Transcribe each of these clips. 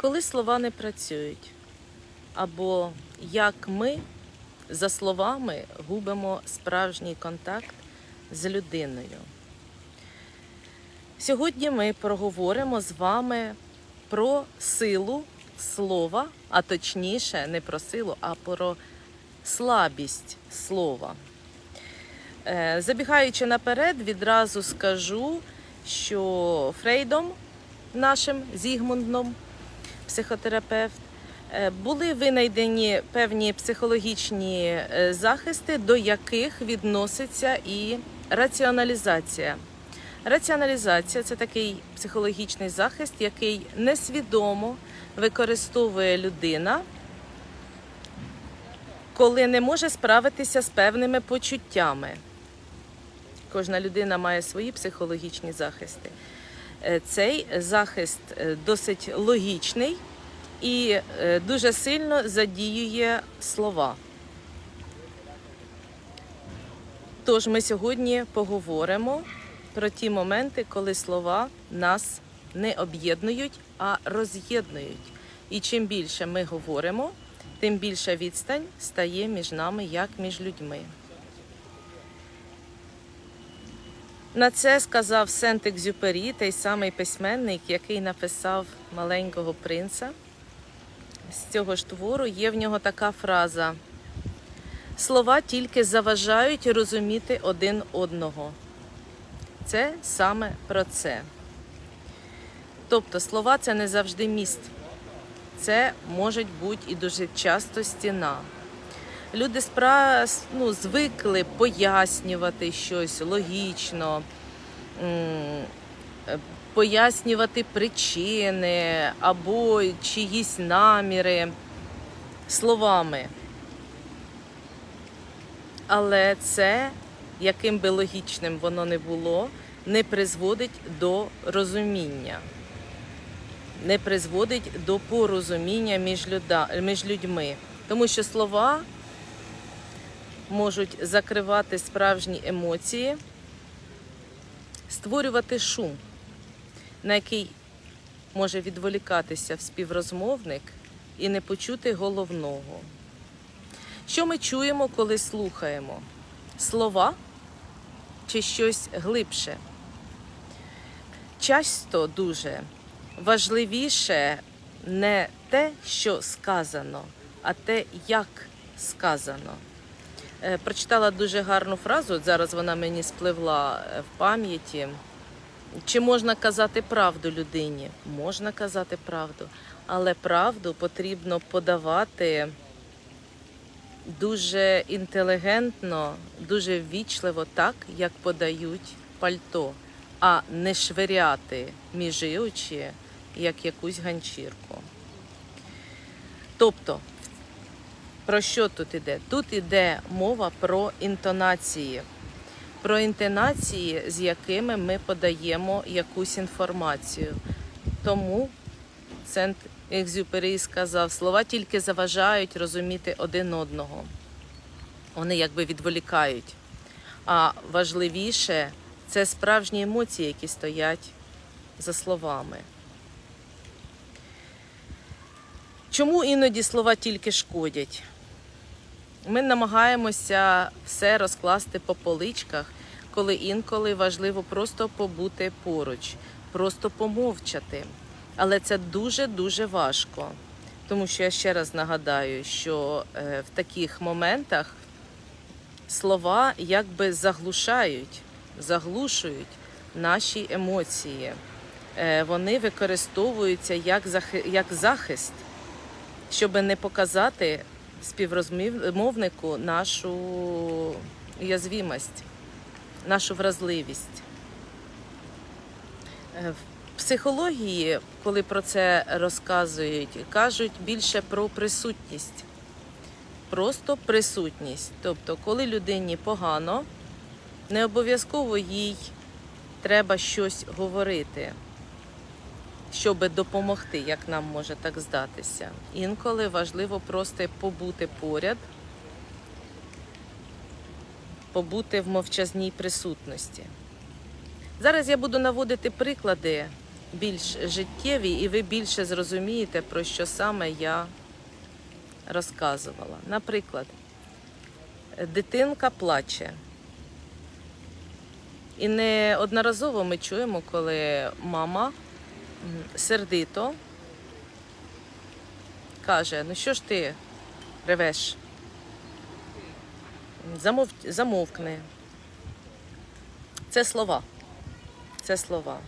Коли слова не працюють, або як ми за словами губимо справжній контакт з людиною. Сьогодні ми проговоримо з вами про силу слова, а точніше, не про силу, а про слабість слова. Е, Забігаючи наперед, відразу скажу, що Фрейдом, нашим Зігмундом, психотерапевт, е, були винайдені певні психологічні е, захисти, до яких відноситься і раціоналізація. Раціоналізація це такий психологічний захист, який несвідомо використовує людина, коли не може справитися з певними почуттями. Кожна людина має свої психологічні захисти. Е, Цей захист е, досить логічний і е, дуже сильно задіює слова. Тож ми сьогодні поговоримо про ті моменти, коли слова нас не об'єднують, а роз'єднують. І чим більше ми говоримо, тим більша відстань стає між нами, як між людьми. На це сказав Сент-Екзюпері, той самий письменник, який написав маленького принца. З цього ж твору є в нього така фраза: слова тільки заважають розуміти один одного. Це саме про це. Тобто слова це не завжди міст. Це може бути і дуже часто стіна. Люди спра... ну, звикли пояснювати щось логічно, пояснювати причини або чиїсь наміри словами. Але це, яким би логічним воно не було, не призводить до розуміння, не призводить до порозуміння між людьми. Тому що слова можуть закривати справжні емоції, створювати шум, на який може відволікатися співрозмовник і не почути головного. Що ми чуємо, коли слухаємо? Слова чи щось глибше? Часто дуже важливіше не те, що сказано, а те, як сказано. Е, Прочитала дуже гарну фразу, зараз вона мені спливла е, в пам'яті. Чи можна казати правду людині? Можна казати правду, але правду потрібно подавати дуже інтелігентно, дуже ввічливо, так, як подають пальто, а не швиряти між очі, як якусь ганчірку. Тобто, про що тут іде? Тут іде мова про інтонації, про інтонації, з якими ми подаємо якусь інформацію. Тому Сент Екзюпері сказав, слова тільки заважають розуміти один одного. Вони якби відволікають. А важливіше це справжні емоції, які стоять за словами. Чому іноді слова тільки шкодять? Ми намагаємося все розкласти по поличках, коли інколи важливо просто побути поруч, просто помовчати. Але це дуже-дуже важко. Тому що я ще раз нагадаю, що е, в таких моментах слова якби заглушають, заглушують наші емоції. Е, Вони використовуються як захист, щоб не показати співрозмовнику нашу уязвимость, нашу вразливість. Е, В психології, коли про це розказують, кажуть більше про присутність. Просто присутність. Тобто, коли людині погано, не обов'язково їй треба щось говорити, щоб допомогти, як нам може так здатися. Інколи важливо просто побути поряд, побути в мовчазній присутності. Зараз я буду наводити приклади більш життєві, і ви більше зрозумієте, про що саме я розказувала. Наприклад, дитинка плаче. І неодноразово ми чуємо, коли мама сердито каже: ну що ж ти ревеш? Замов... Замовкни. Це слова. Це слова.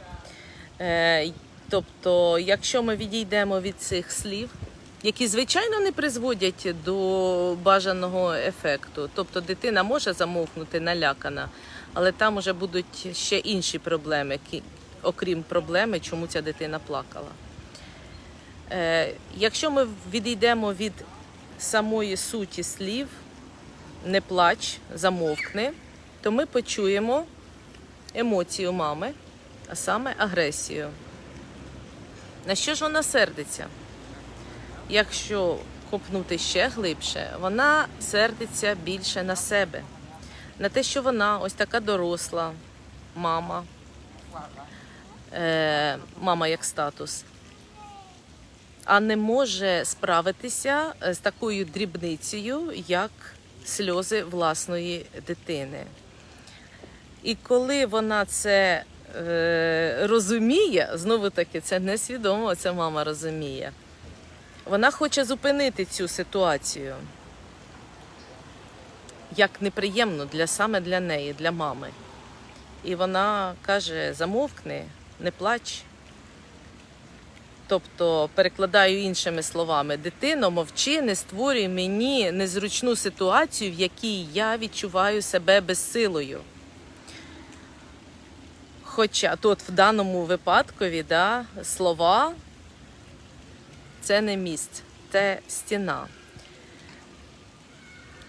Е, тобто, якщо ми відійдемо від цих слів, які звичайно не призводять до бажаного ефекту, тобто дитина може замовкнути налякана, але там уже будуть ще інші проблеми, окрім проблеми, чому ця дитина плакала. Е, якщо ми відійдемо від самої суті слів, не плач, замовкни, то ми почуємо емоцію мами, а саме агресію. На що ж вона сердиться? Якщо копнути ще глибше, вона сердиться більше на себе, на те, що вона ось така доросла мама, е, мама як статус, а не може справитися з такою дрібницею, як сльози власної дитини. І коли вона це е, розуміє, знову таки, це несвідомо, це мама розуміє. Вона хоче зупинити цю ситуацію. Як неприємно для саме для неї, для мами. І вона каже: замовкни, не плач. Тобто, перекладаю іншими словами, дитино, мовчи, не створюй мені незручну ситуацію, в якій я відчуваю себе безсилою. Хоча тут в даному випадкові да, слова це не міст, це стіна.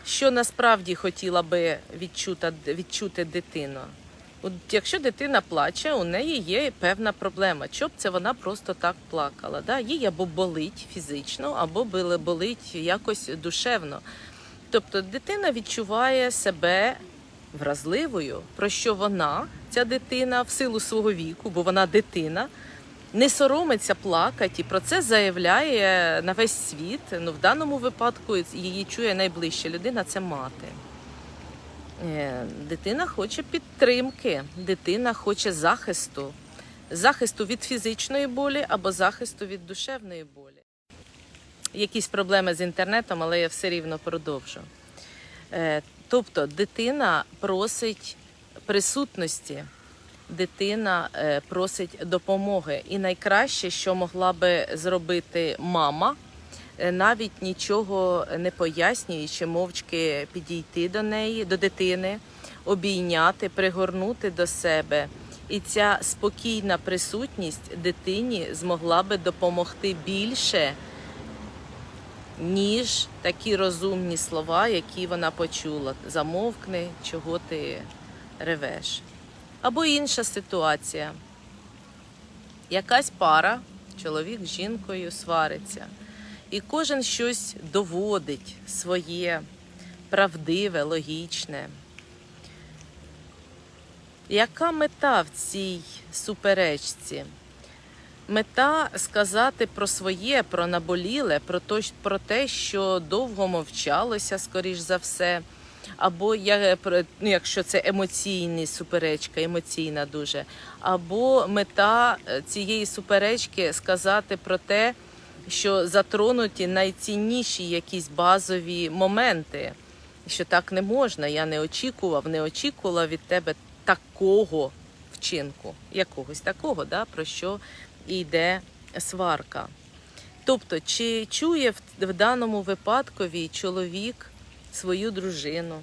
Що насправді хотіла би відчута, відчути дитина? От якщо дитина плаче, у неї є певна проблема. Щоб це вона просто так плакала. Да? Їй або болить фізично, або болить якось душевно. Тобто дитина відчуває себе вразливою, про що вона, ця дитина, в силу свого віку, бо вона дитина, не соромиться плакати і про це заявляє на весь світ. Ну, в даному випадку її чує найближча людина це мати. Е, Дитина хоче підтримки, дитина хоче захисту, захисту від фізичної болі або захисту від душевної болі. Якісь проблеми з інтернетом, але я все рівно продовжу. Е, Тобто дитина просить присутності, дитина е, просить допомоги. І найкраще, що могла би зробити мама, навіть нічого не пояснюючи, мовчки підійти до неї, до дитини, обійняти, пригорнути до себе. І ця спокійна присутність дитині змогла би допомогти більше, ніж такі розумні слова, які вона почула. Замовкни, чого ти ревеш. Або інша ситуація. Якась пара, чоловік з жінкою свариться, і кожен щось доводить своє правдиве, логічне. Яка мета в цій суперечці? Мета сказати про своє, про наболіле, про то, про те, що довго мовчалося, скоріш за все. Або я, ну, якщо це емоційна суперечка, емоційна дуже, або мета е, цієї суперечки сказати про те, що затронуті найцінніші якісь базові моменти, що так не можна. Я не очікував, не очікувала від тебе такого вчинку, якогось такого, да, про що йде сварка. Тобто, чи чує в, в даному випадкові чоловік свою дружину,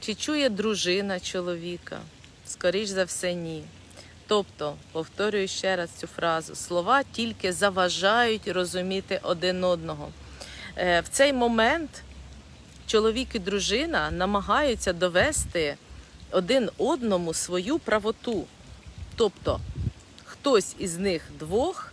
чи чує дружина чоловіка? Скоріш за все, ні. Тобто, повторюю ще раз цю фразу: слова тільки заважають розуміти один одного. Е, В цей момент чоловік і дружина намагаються довести один одному свою правоту. Тобто, хтось із них двох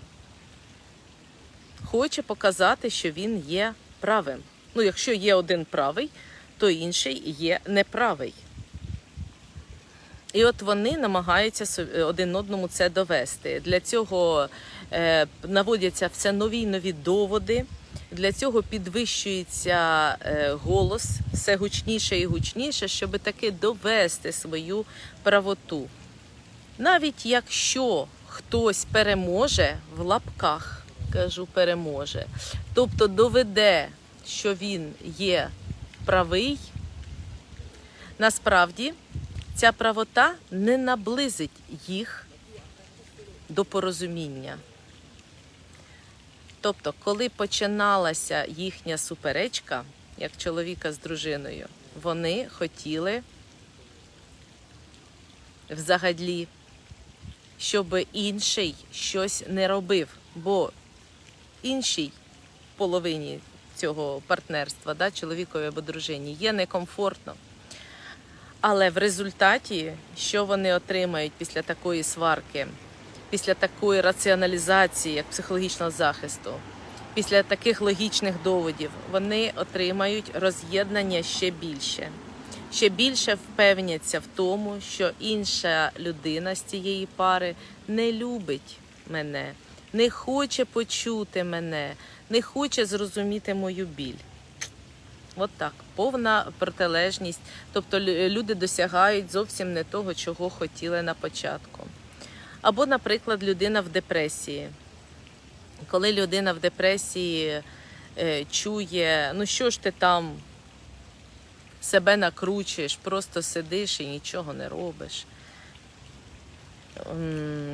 хоче показати, що він є правим. Ну, якщо є один правий, то інший є неправий. І от вони намагаються один одному це довести. Для цього е, наводяться все нові нові доводи. Для цього підвищується е, голос все гучніше і гучніше, щоб таки довести свою правоту. Навіть якщо хтось переможе в лапках, кажу, переможе, тобто доведе, що він є правий, насправді ця правота не наблизить їх до порозуміння. Тобто, коли починалася їхня суперечка, як чоловіка з дружиною, вони хотіли взагалі, щоб інший щось не робив, бо іншій половині цього партнерства, да, чоловікові або дружині, є некомфортно. Але в результаті, що вони отримають після такої сварки, після такої раціоналізації, як психологічного захисту, після таких логічних доводів, вони отримають роз'єднання ще більше. Ще більше впевняться в тому, що інша людина з цієї пари не любить мене, не хоче почути мене, не хоче зрозуміти мою біль. От так, повна протилежність. Тобто люди досягають зовсім не того, чого хотіли на початку. Або, наприклад, людина в депресії. Коли людина в депресії е, чує, ну що ж ти там себе накручуєш, просто сидиш і нічого не робиш.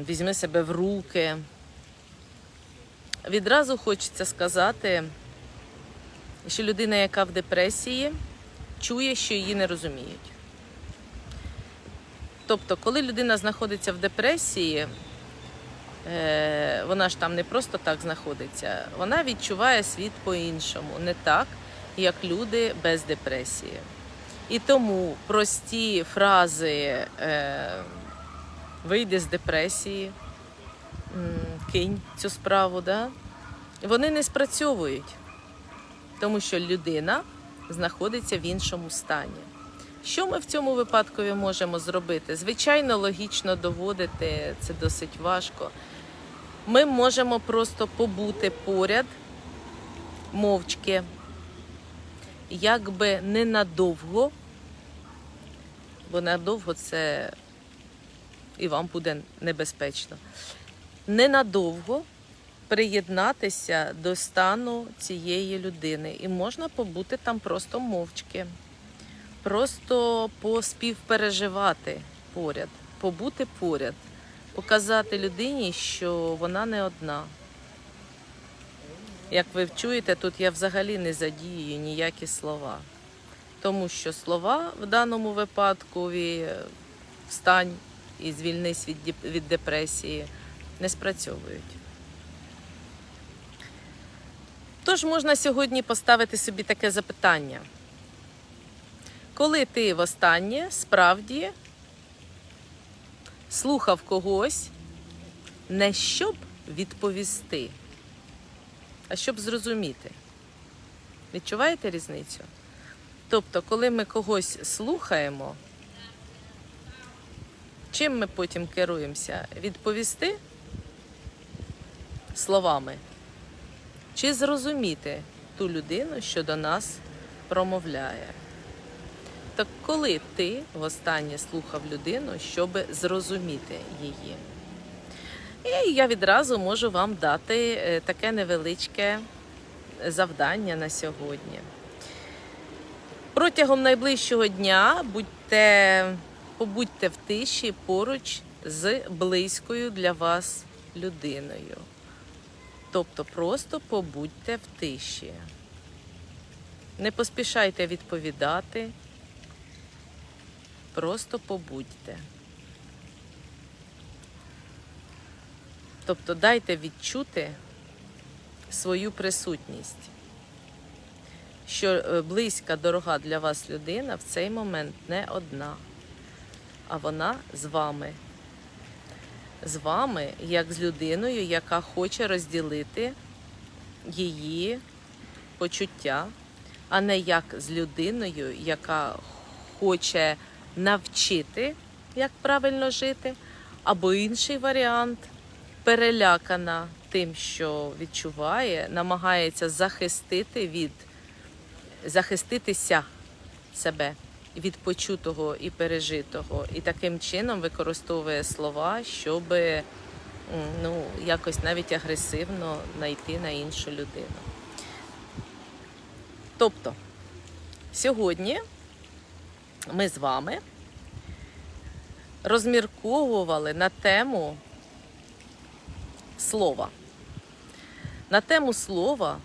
Візьми себе в руки. Відразу хочеться сказати, що людина, яка в депресії, чує, що її не розуміють. Тобто, коли людина знаходиться в депресії, е, вона ж там не просто так знаходиться, вона відчуває світ по-іншому, не так, як люди без депресії. І тому прості фрази е, вийди з депресії, кинь цю справу, да? вони не спрацьовують тому що людина знаходиться в іншому стані. Що ми в цьому випадку можемо зробити? Звичайно, логічно доводити це досить важко. Ми можемо просто побути поряд, мовчки, якби ненадовго, бо надовго це і вам буде небезпечно. Ненадовго приєднатися до стану цієї людини. І можна побути там просто мовчки, просто поспівпереживати поряд, побути поряд, показати людині, що вона не одна. Як ви чуєте, тут я взагалі не задіюю ніякі слова. Тому що слова в даному випадку встань і звільнись від депресії не спрацьовують. Тож можна сьогодні поставити собі таке запитання. Коли ти востаннє справді слухав когось не щоб відповісти, а щоб зрозуміти? Відчуваєте різницю? Тобто, коли ми когось слухаємо, чим ми потім керуємося? Відповісти словами чи зрозуміти ту людину, що до нас промовляє. Так коли ти востаннє слухав людину, щоб зрозуміти її? І я відразу можу вам дати е, таке невеличке завдання на сьогодні. Протягом найближчого дня будьте, побудьте в тиші поруч з близькою для вас людиною. Тобто просто побудьте в тиші. Не поспішайте відповідати. Просто побудьте. Тобто дайте відчути свою присутність, що е, близька, дорога для вас людина в цей момент не одна, а вона з вами з вами, як з людиною, яка хоче розділити її почуття, а не як з людиною, яка хоче навчити як правильно жити, або інший варіант перелякана тим, що відчуває, намагається захистити від захиститися себе від почутого і пережитого, і таким чином використовує слова, щоб ну, якось навіть агресивно знайти на іншу людину. Тобто, сьогодні ми з вами розмірковували на тему слова. На тему слова,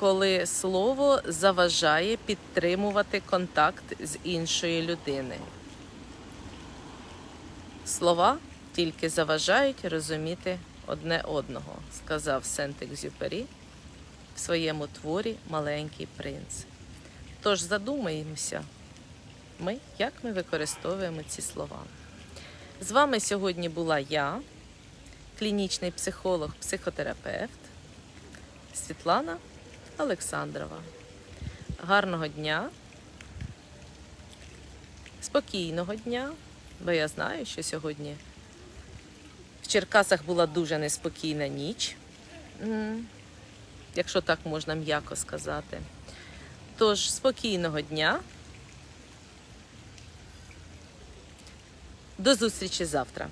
коли слово заважає підтримувати контакт з іншою людиною. Слова тільки заважають розуміти одне одного, сказав Сент-Екзюпері в своєму творі Маленький принц. Тож задумаємося, ми, як ми використовуємо ці слова. З вами сьогодні була я, клінічний психолог, психотерапевт Світлана Олександрова. Гарного дня, спокійного дня, бо я знаю, що сьогодні в Черкасах була дуже неспокійна ніч, якщо так можна м'яко сказати. Тож, спокійного дня. До зустрічі завтра.